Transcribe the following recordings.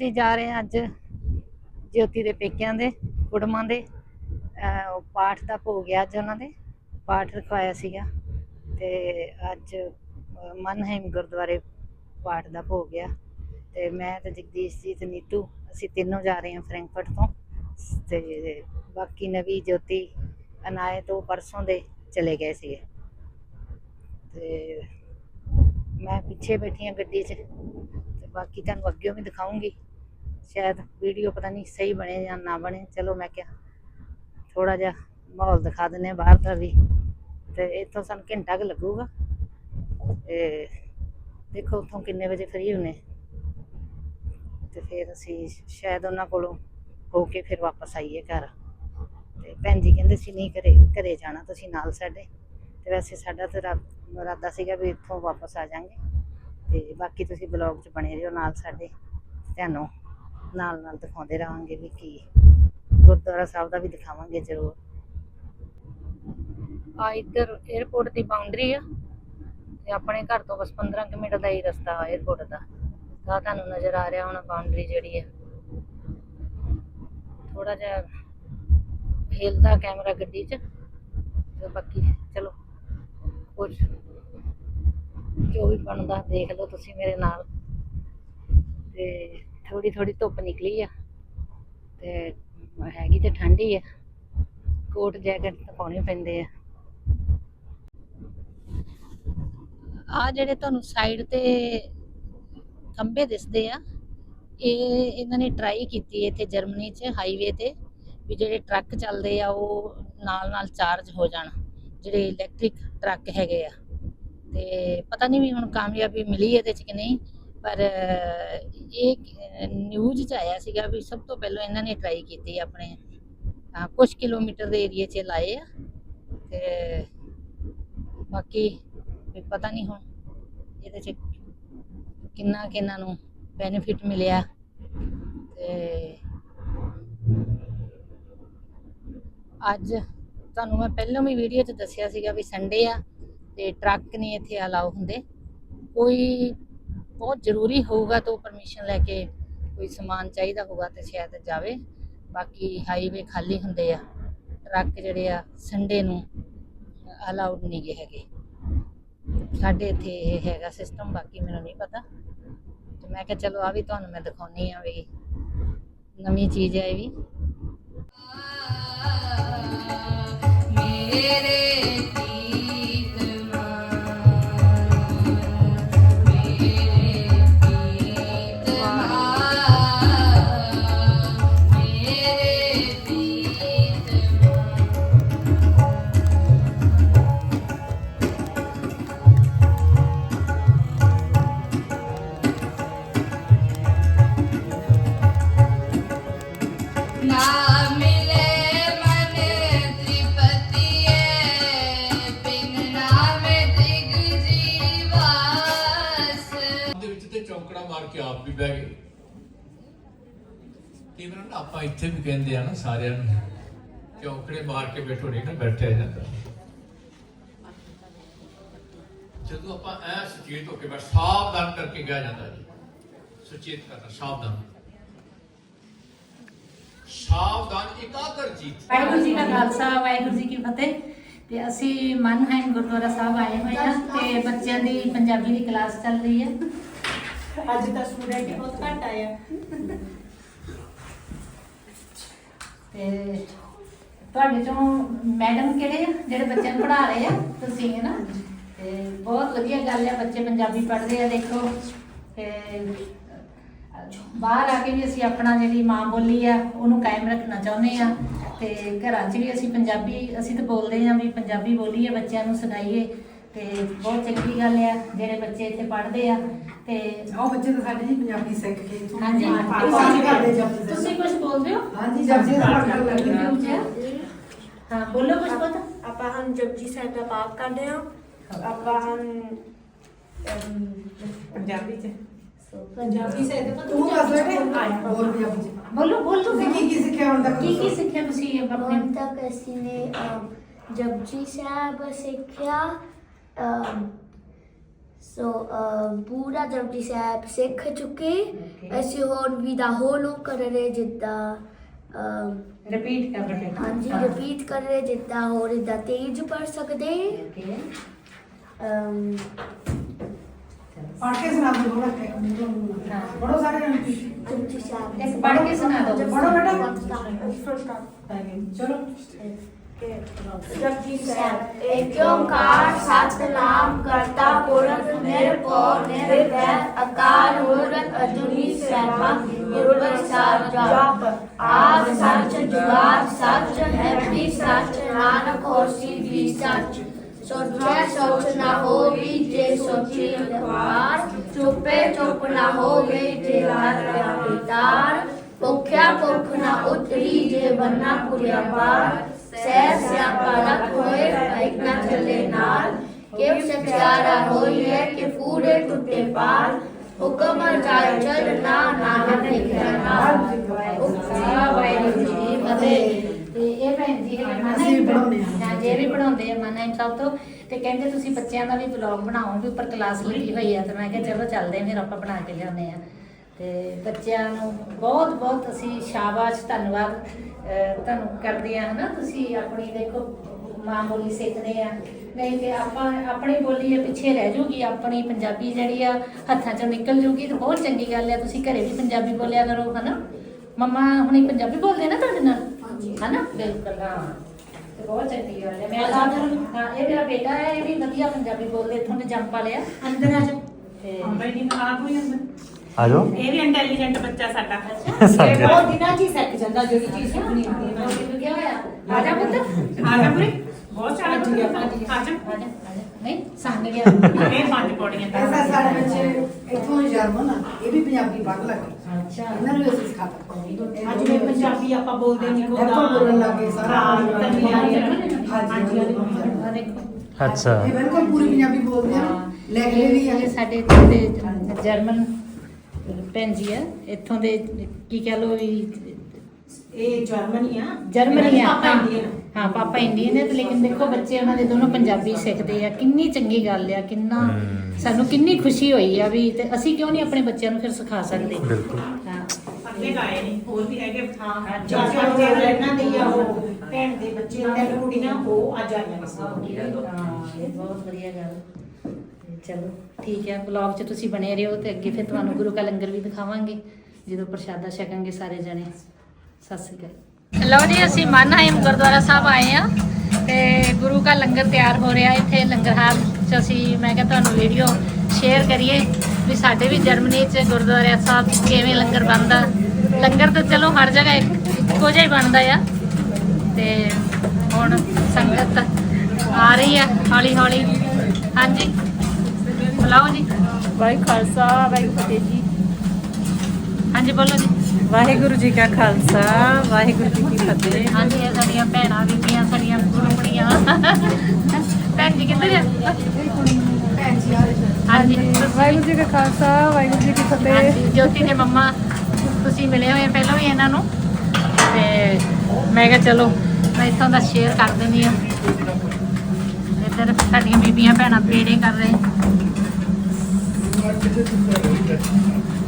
ਅਸੀਂ ਜਾ ਰਹੇ ਹਾਂ ਅੱਜ ਜੋਤੀ ਦੇ ਪੇਕਿਆਂ ਦੇ, ਕੁੜਮਾਂ ਦੇ। ਉਹ ਪਾਠ ਦਾ ਭੋਗ ਗਿਆ ਅੱਜ ਉਹਨਾਂ ਦੇ। ਪਾਠ ਰਖਵਾਇਆ ਸੀਗਾ ਤੇ ਅੱਜ, ਅਹ ਮਨਹੇਮ ਗੁਰਦੁਆਰੇ ਪਾਠ ਦਾ ਭੋਗ ਗਿਆ ਤੇ ਮੈਂ ਤੇ ਜਗਦੀਸ਼ ਜੀ ਤੇ ਨੀਤੂ, ਅਸੀਂ ਤਿੰਨੋਂ ਜਾ ਰਹੇ ਹਾਂ ਫਰੈਂਕਫਰਟ ਤੋਂ। ਤੇ ਬਾਕੀ ਨਵੀ ਜੋਤੀ ਅਨਾਏ ਤੋਂ ਪਰਸੋਂ ਦੇ ਚਲੇ ਗਏ ਸੀਗੇ। ਤੇ ਮੈਂ ਪਿੱਛੇ ਬੈਠੀ ਹਾਂ ਗੱਡੀ 'ਚ। ਤੇ ਬਾਕੀ ਤੁਹਾਨੂੰ ਅੱਗੇ ਵੀ ਦਿਖਾਉਂਗੀ। ਸ਼ਾਇਦ ਵੀਡੀਓ ਪਤਾ ਨਹੀਂ ਸਹੀ ਬਣੇ ਜਾਂ ਨਾ ਬਣੇ। ਚਲੋ ਮੈਂ ਕਿਹਾ ਥੋੜਾ ਜਿਹਾ ਮਾਹੌਲ ਦਿਖਾ ਦਿੰਨੇ ਹਾਂ ਬਾਹਰ ਦਾ ਵੀ। ਤੇ ਇੱਥੋਂ ਸਾਨੂੰ ਘੰਟਾ ਕੁ ਲੱਗੂਗਾ। ਤੇ ਦੇਖੋ ਉੱਥੋਂ ਕਿੰਨੇ ਵਜੇ ਫ੍ਰੀ ਹੁੰਨੇ ਤੇ ਫਿਰ ਅਸੀਂ ਸ਼ਾਇਦ ਉਹਨਾਂ ਕੋਲੋਂ ਹੋ ਕੇ ਫਿਰ ਵਾਪਸ ਆਈਏ ਘਰ। ਤੇ ਭੈਣ ਜੀ ਕਹਿੰਦੇ ਸੀ ਨਹੀਂ ਘਰੇ ਘਰੇ ਜਾਣਾ ਤੁਸੀਂ ਨਾਲ ਸਾਡੇ। ਤੇ ਵੈਸੇ ਸਾਡਾ ਤਾਂ ਇਰਾ- ਇਰਾਦਾ ਸੀਗਾ ਵੀ ਇੱਥੋਂ ਵਾਪਸ ਆ ਜਾਾਂਗੇ ਤੇ ਬਾਕੀ ਤੁਸੀਂ ਬਲੌਗ 'ਚ ਬਣੇ ਰਹੋ ਨਾਲ ਸਾਡੇ। ਤੁਹਾਨੂੰ ਨਾਲ ਨਾਲ ਦਿਖਾਉਂਦੇ ਰਹਾਂਗੇ ਵੀ ਕੀ ਗੁਰਦੁਆਰਾ ਸਾਹਿਬ ਦਾ ਵੀ ਦਿਖਾਵਾਂਗੇ ਜ਼ਰੂਰ। ਆ ਇੱਧਰ 에어ਪੋਰਟ ਦੀ ਬਾਉਂਡਰੀ ਆ ਤੇ ਆਪਣੇ ਘਰ ਤੋਂ ਬਸ 15 ਕਿ ਦਾ ਹੀ ਰਸਤਾ ਆ 에어ਪੋਰਟ ਦਾ। ਤਾਂ ਤੁਹਾਨੂੰ ਨਜ਼ਰ ਆ ਰਿਹਾ ਹੁਣ ਬਾਉਂਡਰੀ ਜਿਹੜੀ ਆ। ਥੋੜਾ ਜਿਹਾ ਹਿਲਦਾ ਕੈਮਰਾ ਗੱਡੀ 'ਚ ਤੇ ਬਾਕੀ ਚਲੋ ਕੁਝ ਜੋ ਵੀ ਬਣਦਾ ਦੇਖ ਲਓ ਤੁਸੀਂ ਮੇਰੇ ਨਾਲ। ਤੇ ਥੋੜੀ ਥੋੜੀ ਧੁੱਪ ਨਿਕਲੀ ਆ ਤੇ ਹੈਗੀ ਤੇ ਠੰਡੀ ਆ। ਕੋਟ ਜੈਕਟ ਤਾਂ ਪਾਉਣੇ ਪੈਂਦੇ ਆ। ਆ ਜਿਹੜੇ ਤੁਹਾਨੂੰ ਸਾਈਡ ਤੇ ਖੰਭੇ ਦਿਸਦੇ ਆ, ਇਹ ਇਹਨਾਂ ਨੇ ਟਰਾਈ ਕੀਤੀ ਇੱਥੇ ਜਰਮਨੀ 'ਚ ਹਾਈਵੇ ਤੇ ਵੀ ਜਿਹੜੇ ਟਰੱਕ ਚੱਲਦੇ ਆ ਉਹ ਨਾਲ ਨਾਲ ਚਾਰਜ ਹੋ ਜਾਣ, ਜਿਹੜੇ ਇਲੈਕਟ੍ਰਿਕ ਟਰੱਕ ਹੈਗੇ ਆ। ਤੇ ਪਤਾ ਨਹੀਂ ਵੀ ਹੁਣ ਕਾਮਯਾਬੀ ਮਿਲੀ ਇਹਦੇ 'ਚ ਕਿ ਨਹੀਂ। ਪਰ ਇਹ ਨਿਊਜ਼ 'ਚ ਆਇਆ ਸੀਗਾ ਵੀ ਸਭ ਤੋਂ ਪਹਿਲਾਂ ਇਹਨਾਂ ਨੇ ਟਰਾਈ ਕੀਤੀ ਆਪਣੇ ਅਹ, ਕੁਝ ਕਿਲੋਮੀਟਰ ਦੇ ਏਰੀਏ 'ਚ ਲਾਏ ਆ ਤੇ ਬਾਕੀ ਵੀ ਪਤਾ ਨਹੀਂ ਹੁਣ ਇਹਦੇ 'ਚ ਕਿੰਨਾ ਕਿ ਇਹਨਾਂ ਨੂੰ ਬੈਨੀਫਿਟ ਮਿਲਿਆ ਤੇ ਅੱਜ ਤੁਹਾਨੂੰ ਮੈਂ ਪਹਿਲਾਂ ਵੀ ਵੀਡੀਓ 'ਚ ਦੱਸਿਆ ਸੀਗਾ ਵੀ ਸੰਡੇ ਆ ਤੇ ਟਰੱਕ ਨਹੀਂ ਇੱਥੇ ਅਲਾਉ ਹੁੰਦੇ। ਕੋਈ ਬਹੁਤ ਜ਼ਰੂਰੀ ਹੋਊਗਾ ਤਾਂ ਪਰਮਿਸ਼ਨ ਲੈ ਕੇ ਕੋਈ ਸਮਾਨ ਚਾਹੀਦਾ ਹੋਊਗਾ ਤੇ ਸ਼ਾਇਦ ਜਾਵੇ। ਬਾਕੀ ਹਾਈਵੇ ਖਾਲੀ ਹੁੰਦੇ ਆ, ਟਰੱਕ ਜਿਹੜੇ ਆ, ਸੰਡੇ ਨੂੰ ਅਲਾਉਡ ਨਹੀਂ ਗੇ ਹੈਗੇ। ਸਾਡੇ ਇੱਥੇ ਇਹ ਹੈਗਾ ਸਿਸਟਮ ਬਾਕੀ ਮੈਨੂੰ ਨਹੀਂ ਪਤਾ। ਤੇ ਮੈਂ ਕਿਹਾ ਚਲੋ ਆ ਵੀ ਤੁਹਾਨੂੰ ਮੈਂ ਦਿਖਾਉਣੀ ਆ ਵੀ ਨਵੀਂ ਚੀਜ਼ ਹੈ ਇਹ ਵੀ। ਮੇਰੇ ਕਈ ਵਾਰ ਨਾ ਆਪਾਂ ਇੱਥੇ ਵੀ ਕਹਿੰਦੇ ਆ ਨਾ ਸਾਰਿਆਂ ਨੂੰ ਚੌਂਕੜੇ ਮਾਰ ਕੇ ਬੈਠੋ ਨਹੀਂ ਨਾ ਬੈਠਿਆ ਜਾਂਦਾ। ਜਦੋਂ ਆਪਾਂ ਐ ਸੁਚੇਤ ਹੋ ਕੇ ਬਸ ਸਾਵਧਾਨ ਕਰਕੇ ਗਿਆ ਜਾਂਦਾ ਜੀ। ਸੁਚੇਤ ਕਰਨਾ ਸਾਵਧਾਨ। ਸਾਵਧਾਨ ਇਕਾਗਰ ਜੀਤ। ਵਾਹਿਗੁਰੂ ਜੀ ਕਾ ਖਾਲਸਾ ਵਾਹਿਗੁਰੂ ਜੀ ਕੀ ਫਤਿਹ। ਤੇ ਅਸੀਂ ਮਨਹਾਈਮ ਗੁਰਦੁਆਰਾ ਸਾਹਿਬ ਆਏ ਹੋਏ ਹਾਂ ਤੇ ਬੱਚਿਆਂ ਦੀ ਪੰਜਾਬੀ ਦੀ ਕਲਾਸ ਚੱਲ ਰਹੀ ਹੈ। ਅੱਜ ਤਾਂ ਸਟੂਡੈਂਟ ਹੀ ਬਹੁਤ ਘੱਟ ਆਏ ਆ। ਤੇ ਤੁਹਾਡੇ ਚੋਂ ਮੈਡਮ ਕਿਹੜੇ ਆ? ਜਿਹੜੇ ਬੱਚਿਆਂ ਨੂੰ ਪੜ੍ਹਾ ਰਹੇ ਆ? ਤੁਸੀਂ ਹੈ ਨਾ? ਤੇ ਬਹੁਤ ਵਧੀਆ ਗੱਲ ਆ, ਬੱਚੇ ਪੰਜਾਬੀ ਪੜ੍ਹਦੇ ਆ, ਦੇਖੋ। ਤੇ ਬਾਹਰ ਆ ਕੇ ਵੀ ਅਸੀਂ ਆਪਣਾ ਜਿਹੜੀ ਮਾਂ ਬੋਲੀ ਆ, ਉਹਨੂੰ ਕਾਇਮ ਰੱਖਣਾ ਚਾਹੁੰਦੇ ਆ। ਤੇ ਘਰਾਂ 'ਚ ਵੀ ਅਸੀਂ ਪੰਜਾਬੀ, ਅਸੀਂ ਤਾਂ ਬੋਲਦੇ ਆ ਵੀ ਪੰਜਾਬੀ ਬੋਲੀਏ, ਬੱਚਿਆਂ ਨੂੰ ਸੁਣਾਈਏ। ਤੇ ਬਹੁਤ ਚੰਗੀ ਗੱਲ ਆ, ਜਿਹੜੇ ਬੱਚੇ ਇੱਥੇ ਪੜ੍ਹਦੇ ਆ। ਤੇ ਆਓ ਬੱਚੇ ਤਾਂ ਸਾਡੇ ਜੀ ਪੰਜਾਬੀ ਸਿੱਖ ਕੇ ਇੱਥੋਂ ਹਾਂਜੀ। ਪਾਠ ਕਰਦੇ ਜਪਜੀ ਸਾਹਿਬ। ਤੁਸੀਂ ਕੁਝ ਬੋਲਦੇ ਹੋ? ਹਾਂਜੀ ਜਪਜੀ ਦਾ ਪਾਠ ਕਰਨ ਲੱਗੇ ਹਾਂ। YouTube 'ਚ? ਹਾਂ। ਬੋਲੋ ਕੁਝ ਪਤਾ ਆਪਾਂ ਹਨ ਜਪਜੀ ਸਾਹਿਬ ਦਾ ਪਾਠ ਕਰਦੇ ਹਾਂ। ਆਪਾਂ ਹਨ ਪੰਜਾਬੀ ਚ। ਪੰਜਾਬੀ ਸਾਹਿਬ ਦਾ ਤੂੰ ਦੱਸ ਲੈ। ਹੋਰ ਪੰਜਾਬੀ ਚ ਬੋਲੋ। ਬੋਲ ਤੁਸੀਂ ਤੁਸੀਂ ਕੀ ਕੀ ਸਿੱਖਿਆ ਹੁਣ ਤੱਕ? ਕੀ ਕੀ ਸਿੱਖਿਆ ਤੁਸੀਂ ਆਪਣੇ ਹੁਣ ਤੱਕ ਅਸੀਂ ਨੇ ਅਮ, ਜਪਜੀ ਸਾਹਿਬ ਸਿੱਖਿਆ ਅਮ, ਸੋ ਅਮ, ਪੂਰਾ ਜਪਜੀ ਸਾਹਿਬ ਸਿੱਖ ਚੁੱਕੇ। ਅਸੀਂ ਹੋਰ ਵੀ ਦਾ ਹੋਲੋ ਕਰ ਰਹੇ ਜਿੱਦਾਂ ਰਿਪੀਟ ਕਰ ਰਹੇ ਹਾਂਜੀ ਰਿਪੀਟ ਕਰ ਰਹੇ ਜਿੱਦਾਂ ਹੋਰ ਇਦਾਂ ਤੇਜ਼ ਪੜ ਸਕਦੇ। ਓਕੇ ਅਮ, ਪੜ੍ਹ ਕੇ ਸੁਣਾ ਦਿਓ ਥੋੜਾ ਹਾਂ। ਪੜੋ ਸਾਰੇ ਜਪਜੀ ਸਾਹਿਬ। ਪੜ੍ਹ ਕੇ ਸੁਣਾ ਦਿਓ। ਪੜੋ ਬੇਟਾ। ਚਲੋ। ਜਪਜੀ ਸਾਹਿਬ ਏਕ ਓੰਕਾਰ ਸਤਨਾਮ ਕਰਤਾ ਪੁਰਖ ਨਿਰਭਉ ਨਿਰਵੈਰ ਅਕਾਲ ਮੂਰਤ ਅਜੂਨੀ ਸੈਭੰ ਗੁਰਬਖਸ਼ ਸਾਹਿਬ ਜਪ ਆਦ ਸੱਚ ਜੁਗਾਦ ਸੱਚ ਹੈ ਵੀ ਸੱਚ ਨਾਨਕ ਹੋਸੀ ਵੀ ਸੱਚ ਸੋਚੈ ਸੋਚ ਨਾ ਹੋਵੀ ਜੇ ਸੋਚੀ ਲਖਵਾਰ ਚੁੱਪੇ ਚੁੱਪ ਨਾ ਹੋਵੇ ਜੇ ਹਰ ਰਿਆ ਪਿਤਾਰ ਭੁਖਿਆ ਭੁਖ ਨਾ ਉਤਰੀ ਜੇ ਬੰਨਾ ਪੁਰਿਆ ਪਾਰ ਸਹਿ ਸਿਆਪਾ ਲਖ ਹੋਏ ਇੱਕ ਨਾ ਚੱਲੇ ਨਾਲ। ਕਿਵ ਸਚਾਰਾ ਹੋਈਏ ਕਿ ਪੂਰੇ ਟੁੱਟੇ ਪਾਰ ਹੁਕਮ ਜਾਇ ਚਲਨਾ ਨਾਨਕ ਲਿਖਿਆ ਨਾਲ। ਵਾਹਿਗੁਰੂ ਵਾਹਿਗੁਰੂ ਜੀ ਕੀ ਫਤਿਹ। ਤੇ ਇਹ ਭੈਣ ਜੀ ਹੈ ਮਨਾ ਅਸੀਂ ਵੀ ਪੜ੍ਹਾਉਂਦੇ ਹਾਂ। ਹਾਂ ਜੇ ਵੀ ਪੜਾਉਂਦੇ ਆ ਮਨਾ ਸਾਹਿਬ ਤੋਂ। ਤੇ ਕਹਿੰਦੇ ਤੁਸੀਂ ਬੱਚਿਆਂ ਦਾ ਵੀ ਵਲੌਗ ਬਣਾਓ ਵੀ ਉੱਪਰ ਕਲਾਸ ਲੱਗੀ ਹੋਈ ਆ। ਤੇ ਮੈਂ ਕਿਹਾ ਚਲੋ ਚੱਲਦੇ ਆ ਫਿਰ ਆਪਾਂ ਬਣਾ ਕੇ ਲਿਆਉਂਦੇ ਆ। ਤੇ ਬੱਚਿਆਂ ਨੂੰ ਬਹੁਤ ਬਹੁਤ ਅਸੀਂ ਸ਼ਾਬਾਸ਼ ਧੰਨਵਾਦ। ਤੁਹਾਨੂੰ ਕਰਦੇ ਆ ਹਨਾ? ਤੁਸੀਂ ਆਪਣੀ ਦੇਖੋ ਮਾਂ ਬੋਲੀ ਸਿੱਖਦੇ ਆ। ਨਹੀਂ ਤੇ ਆਪਾਂ ਆਪਣੀ ਬੋਲੀ ਇਹ ਪਿੱਛੇ ਰਹਿ ਜੂਗੀ ਆਪਣੀ ਪੰਜਾਬੀ ਜਿਹੜੀ ਆ ਹੱਥਾਂ ਚੋਂ ਨਿਕਲ ਜੂਗੀ ਤੇ ਬਹੁਤ ਚੰਗੀ ਗੱਲ ਆ ਤੁਸੀਂ ਘਰੇ ਵੀ ਪੰਜਾਬੀ ਬੋਲਿਆ ਕਰੋ ਹਨਾ? ਮੰਮਾ ਹੁਣੀ ਪੰਜਾਬੀ ਬੋਲਦੇ ਨਾ ਤੁਹਾਡੇ ਨਾਲ? ਹਨਾ? ਬਿਲਕੁਲ ਹਾਂ। ਤੇ ਬਹੁਤ ਚੰਗੀ ਗੱਲ ਹੈ ਮੈਂ ਤਾਂ ਹਾਂ ਇਹ ਮੇਰਾ ਬੇਟਾ ਹੈ ਇਹ ਵੀ ਵਧੀਆ ਪੰਜਾਬੀ ਬੋਲਦੇ ਇੱਥੋਂ ਦੇ ਜੰਪ ਵਾਲਿਆ ਅੰਦਰ ਆ ਜਾ। ਤੇ ਬੈਠੀ ਨਾ ਆਪ ਹੋਈ ਅੰਦਰ। ਆ ਜਾਓ। ਇਹ ਵੀ ਇੰਟੈਲੀਜੈਂਟ ਬੱਚਾ ਸਾਡਾ। ਸਾਡੇ। ਇਹ ਬਹੁਤ ਦਿਨਾਂ ਚ ਹੀ ਸਿੱਖ ਜਾਂਦਾ ਜਿਹੜੀ ਚੀਜ਼ ਸਿੱਖਣੀ ਹੁੰਦੀ ਹੈ। ਤੈਨੂੰ ਕੀ ਹੋਇਆ। ਆ ਜਾ ਪੁੱਤ। ਆ ਜਾ ਪੂਰੀ। ਬਹੁਤ ਸਾਰਾ ਆ ਜਾ। ਆ ਜਾ ਆ ਜਾ। ਨਹੀਂ ਸੰਗ ਗਿਆ। ਇਹ ਪੰਜ ਪੌੜੀਆਂ ਐਸਾ ਸਾਡੇ ਬੱਚੇ ਇੱਥੋਂ ਜਰਮਨ ਆ ਇਹ ਵੀ ਪੰਜਾਬੀ ਪੜ੍ਹ ਲੱਗੇ ਅੱਛਾ। ਇਹਨਾਂ ਨੂੰ ਵੀ ਅਸੀਂ ਸਿਖਾਤਾ ਅੱਜ ਜਿਵੇਂ ਪੰਜਾਬੀ ਆਪਾਂ ਬੋਲਦੇ ਨਹੀਂ ਐਪਲ ਬੋਲਣ ਲੱਗੇ ਸਾਰਾ। ਹਾਂਜੀ ਹਾਂਜੀ। ਆ ਦੇਖੋ। ਅੱਛਾ। ਇਹ ਬਿਲਕੁਲ ਪੂਰੀ ਪੰਜਾਬੀ ਬੋਲਦੇ ਆ ਲਿਖਦੇ ਵੀ ਆ ਇਹ ਸਾਡੇ ਇੱਥੋਂ ਜਰਮਨ ਭੈਣ ਜੀ ਆ ਇੱਥੋਂ ਦੇ ਕੀ ਕਹ ਲੋ ਵੀ ਇਹ ਜਰਮਨੀ ਆ ਜਰਮਨੀ ਆ ਪਾਪਾ ਹਾਂ। ਇੰਡੀਅਨ। ਹਾਂ ਪਾਪਾ ਇੰਡੀਅਨ ਹੈ ਤੇ ਲੇਕਿਨ ਦੇਖੋ ਬੱਚੇ ਉਹਨਾਂ ਦੇ ਦੋਨੋਂ ਪੰਜਾਬੀ ਸਿੱਖਦੇ ਆ ਕਿੰਨੀ ਚੰਗੀ ਗੱਲ ਆ ਕਿੰਨਾ। ਸਾਨੂੰ ਕਿੰਨੀ ਖੁਸ਼ੀ ਹੋਈ ਆ ਵੀ ਤੇ ਅਸੀਂ ਕਿਉਂ ਨਹੀਂ ਆਪਣੇ ਬੱਚਿਆਂ ਨੂੰ ਫਿਰ ਸਿਖਾ ਸਕਦੇ? ਬਿਲਕੁਲ। ਹਾਂ। ਅੱਗੇ ਗਾਏ ਨਹੀਂ ਹੋਰ ਵੀ ਹੈਗੇ ਹਾਂ। ਚਾਰ ਪੰਜ ਇਹਨਾਂ ਦੀ ਆ ਉਹ ਭੈਣ ਦੇ ਬੱਚੇ ਤਿੰਨ ਕੁੜੀਆਂ ਉਹ ਨੇ। ਹਾਂ ਇਹ ਬਹੁਤ ਵਧੀਆ ਗੱਲ। ਤੇ ਚਲੋ, ਠੀਕ ਹੈ ਬਲੌਗ 'ਚ ਤੁਸੀਂ ਬਣੇ ਰਹੋ ਤੇ ਅੱਗੇ ਫਿਰ ਤੁਹਾਨੂੰ ਗੁਰੂ ਕਾ ਲੰਗਰ ਵੀ ਦਿਖਾਵਾਂਗੇ, ਜਦੋਂ ਪ੍ਰਸ਼ਾਦਾ ਛਕਾਂਗੇ ਸਾਰੇ ਜਣੇ। ਸਤਿ ਸ੍ਰੀ ਅਕਾਲ। ਲਓ ਜੀ, ਅਸੀਂ ਮਾਨਹਾਈਮ ਗੁਰਦੁਆਰਾ ਸਾਹਿਬ ਆਏ ਆ ਤੇ ਗੁਰੂ ਕਾ ਲੰਗਰ ਤਿਆਰ ਹੋ ਰਿਹਾ ਇੱਥੇ ਲੰਗਰ ਹਾਲ 'ਚ। ਅਸੀਂ, ਮੈਂ ਕਿਹਾ ਤੁਹਾਨੂੰ ਵੀਡੀਓ ਸ਼ੇਅਰ ਕਰੀਏ ਵੀ ਸਾਡੇ ਵੀ ਜਰਮਨੀ 'ਚ ਗੁਰਦੁਆਰਾ ਸਾਹਿਬ ਕਿਵੇਂ ਲੰਗਰ ਬਣਦਾ। ਲੰਗਰ ਤਾਂ ਚਲੋ ਹਰ ਜਗ੍ਹਾ ਇੱਕੋ ਜਿਹਾ ਹੀ ਬਣਦਾ ਆ। ਤੇ ਹੁਣ ਸੰਗਤ ਆ ਰਹੀ ਆ ਹੌਲੀ ਹੌਲੀ ਹਾਂਜੀ? ਬੁਲਾਓ ਜੀ। ਵਾਹਿਗੁਰੂ ਖਾਲਸਾ ਵਾਹਿਗੁਰੂ ਫਤਿਹ ਜੀ। ਹਾਂਜੀ ਬੋਲੋ ਜੀ। ਵਾਹਿਗੁਰੂ ਜੀ ਕਾ ਖਾਲਸਾ ਵਾਹਿਗੁਰੂ ਜੀ ਕੀ ਫਤਿਹ। ਹਾਂਜੀ ਇਹ ਸਾਡੀਆਂ ਭੈਣਾਂ ਬੀਬੀਆਂ ਸਾਡੀਆਂ ਕੁੜਮਣੀਆਂ। ਭੈਣ ਜੀ ਕਿੱਧਰ ਆ? ਹਾਂਜੀ। ਵਾਹਿਗੁਰੂ ਜੀ ਕਾ ਖਾਲਸਾ ਵਾਹਿਗੁਰੂ ਜੀ ਕੀ ਫਤਿਹ। ਹਾਂਜੀ ਜੋਤੀ ਦੇ ਮੰਮਾ ਤੁਸੀਂ ਮਿਲੇ ਹੋਏ ਪਹਿਲਾਂ ਵੀ ਇਹਨਾਂ ਨੂੰ? ਤੇ ਮੈਂ ਕਿਹਾ ਚਲੋ ਮੈਂ ਇੱਥੋਂ ਦਾ ਸ਼ੇਅਰ ਕਰ ਦਿੰਦੀ ਆ ਇੱਧਰ ਸਾਡੀਆਂ ਬੀਬੀਆਂ ਭੈਣਾਂ ਪੇੜੇ ਕਰ ਰਹੇ। Gracias.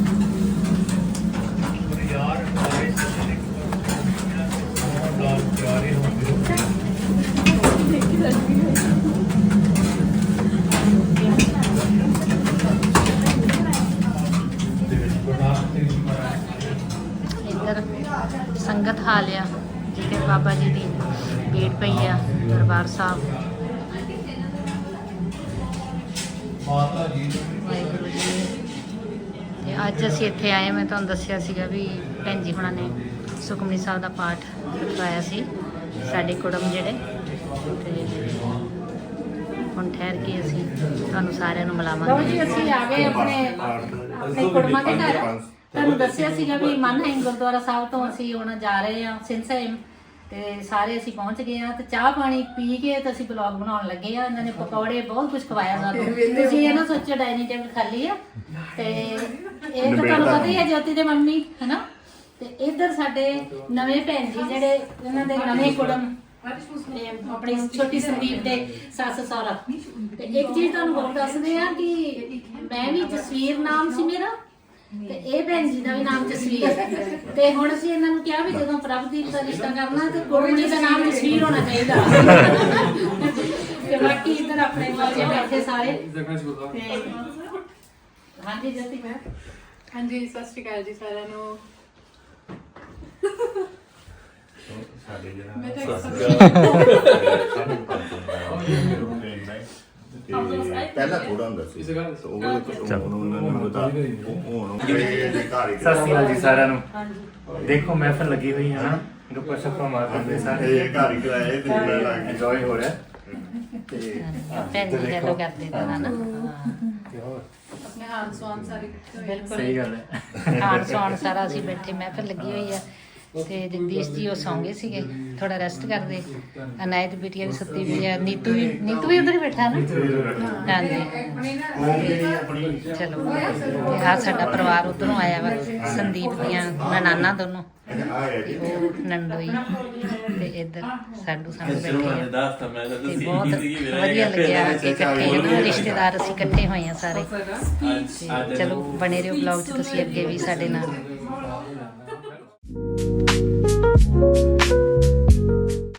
ਅੱਜ ਅਸੀਂ ਇੱਥੇ ਆਏ ਮੈਂ ਤੁਹਾਨੂੰ ਦੱਸਿਆ ਸੀਗਾ ਵੀ ਭੈਣ ਜੀ ਹੁਣਾਂ ਨੇ ਸੁਖਮਨੀ ਸਾਹਿਬ ਦਾ ਪਾਠ ਕਰਵਾਇਆ ਸੀ, ਸਾਡੇ ਕੁੜਮ ਜਿਹੜੇ। ਤੇ ਹੁਣ ਠਹਿਰ ਕੇ ਅਸੀਂ ਤੁਹਾਨੂੰ ਸਾਰਿਆਂ ਨੂੰ ਮਿਲਾਵਾਂਗੇ। ਲਓ ਜੀ, ਅਸੀਂ ਆ ਗਏ ਆਪਣੇ ਆਪਣੇ ਕੁੜਮਾਂ ਦੇ ਘਰ। ਤੁਹਾਨੂੰ ਦੱਸਿਆ ਸੀਗਾ ਵੀ ਮਨਹਾਈਮ ਗੁਰਦੁਆਰਾ ਸਾਹਿਬ ਤੋਂ ਅਸੀਂ ਹੁਣ ਜਾ ਰਹੇ ਹਾਂ ਸਿੰਸਹਾਈਮ ਤੇ ਸਾਰੇ ਅਸੀਂ ਪਹੁੰਚ ਗਏ ਆ ਤੇ ਚਾਹ ਪਾਣੀ ਪੀ ਕੇ ਤੇ ਅਸੀਂ ਬਲੌਗ ਬਣਾਉਣ ਲੱਗੇ ਆ ਇਹਨਾਂ ਨੇ ਪਕੌੜੇ ਬਹੁਤ ਕੁਝ ਖਵਾਇਆ ਸਾਨੂੰ। ਤੁਸੀਂ ਇਹ ਨਾ ਸੋਚੋ ਡਾਈਨਿੰਗ ਟੇਬਲ ਖਾਲੀ ਆ। ਤੇ ਇਹ ਤਾਂ ਤੁਹਾਨੂੰ ਪਤਾ ਹੀ ਹੈ ਜੋਤੀ ਦੇ ਮੰਮੀ ਹੈਨਾ? ਤੇ ਇੱਧਰ ਸਾਡੇ ਨਵੇਂ ਭੈਣ ਜੀ ਜਿਹੜੇ ਇਹਨਾਂ ਦੇ ਨਵੇਂ ਕੁੜਮ ਆਪਣੀ ਛੋਟੀ ਸੰਦੀਪ ਦੇ ਸੱਸ ਸਹੁਰਾ। ਤੇ ਇੱਕ ਚੀਜ਼ ਤੁਹਾਨੂੰ ਹੋਰ ਦੱਸਦੇ ਆ ਕਿ ਮੈਂ ਵੀ ਜਸਵੀਰ ਨਾਮ ਸੀ ਮੇਰਾ। ਤੇ ਇਹ ਭੈਣ ਜੀ ਦਾ ਵੀ ਨਾਮ ਜਸਵੀਰ ਤੇ ਹੁਣ ਅਸੀਂ ਇਹਨਾਂ ਨੂੰ ਕਿਹਾ ਵੀ ਜਦੋਂ ਪ੍ਰਭਦੀਪ ਦਾ ਰਿਸ਼ਤਾ ਕਰਨਾ ਤੇ ਕੁੜੀ ਦਾ ਨਾਮ ਜਸਵੀਰ ਹੋਣਾ ਚਾਹੀਦਾ। ਤੇ ਬਾਕੀ ਇੱਧਰ ਆਪਣੇ ਬੱਚੇ ਬੈਠੇ ਸਾਰੇ। ਤੇ ਹਾਂਜੀ ਜਸੀ ਮੈਂ। ਹਾਂਜੀ ਸਤਿ ਸ਼੍ਰੀ ਅਕਾਲ ਜੀ ਸਾਰਿਆਂ ਨੂੰ। ਸਾਡੇ ਮੈਂ ਤਾਂ ਪਹਿਲਾਂ ਥੋੜਾ ਹੁੰਦਾ ਸੀ। ਤੇ ਉਹ ਹੁਣ ਉਹਨਾਂ ਨੂੰ ਬਤਾ ਹੁਣ ਜਿਹੜੇ ਘਰ ਹੀ ਸਤਿ ਸ਼੍ਰੀ ਅਕਾਲ ਜੀ ਸਾਰਿਆਂ ਨੂੰ। ਦੇਖੋ ਮਹਿਫਲ ਲੱਗੀ ਹੋਈ ਹੈ ਨਾ। ਗੱਪਾਂ ਸ਼ੱਪਾਂ ਮਾਰਦੇ ਸਾਰੇ। ਇਹ ਘਰ ਹੀ ਕਰਾਏ ਤੇ ਮੈਂ ਲੱਗ ਇੰਜੋਏ ਹੋ ਰਿਹਾ। ਤੇ ਭੈਣ ਜੀ ਹੈਲੋ ਕਰਦੇ ਤਾਂ ਨਾ। ਤੇ ਹੋਰ? ਆਪਣੇ ਹਾਲ ਸਵਾਨ ਸਾਰੇ ਬਿਲਕੁਲ। ਸਹੀ ਗੱਲ ਹੈ। ਖਾਣ ਸੌਣ ਸਾਰਾ ਅਸੀਂ ਬੈਠੇ ਮਹਿਫਲ ਲੱਗੀ ਹੋਈ ਆ। ਤੇ ਜਗਦੀਸ਼ ਜੀ ਉਹ ਸੌਂਗੇ ਸੀਗੇ ਥੋੜਾ ਰੈਸਟ ਕਰਦੇ। ਅਨਾਇਤ ਬਿਟੀਆ ਵੀ ਸੁੱਤੀ ਵੀ ਆ ਨੀਤੂ ਵੀ ਨੀਤੂ ਵੀ ਉਧਰ ਹੀ ਬੈਠਾ ਨਾ? ਹਾਂਜੀ। ਨਾ ਚਲੋ ਆ ਸਾਡਾ ਪਰਿਵਾਰ ਉਧਰੋਂ ਆਇਆ ਵਾ ਸੰਦੀਪ ਦੀਆਂ ਨਨਾਨਾ ਦੋਨੋਂ। ਆ ਹੈ ਜੀ ਉਹ ਨੰਦੋਈ ਤੇ ਇੱਧਰ ਸਾਡੂ ਸਾਹਮਣੇ ਬੈਠੇ ਆ। ਤੇ ਬਹੁਤ ਵਧੀਆ ਲੱਗਿਆ ਕਿ ਇਕੱਠੇ ਹਨ ਰਿਸ਼ਤੇਦਾਰ ਅਸੀਂ ਇਕੱਠੇ ਹੋਏ ਆ ਸਾਰੇ। ਚਲੋ ਬਣੇ ਰਹੋ ਬਲੌਗ 'ਚ ਤੁਸੀਂ ਅੱਗੇ ਵੀ ਸਾਡੇ ਨਾਲ। Thank you.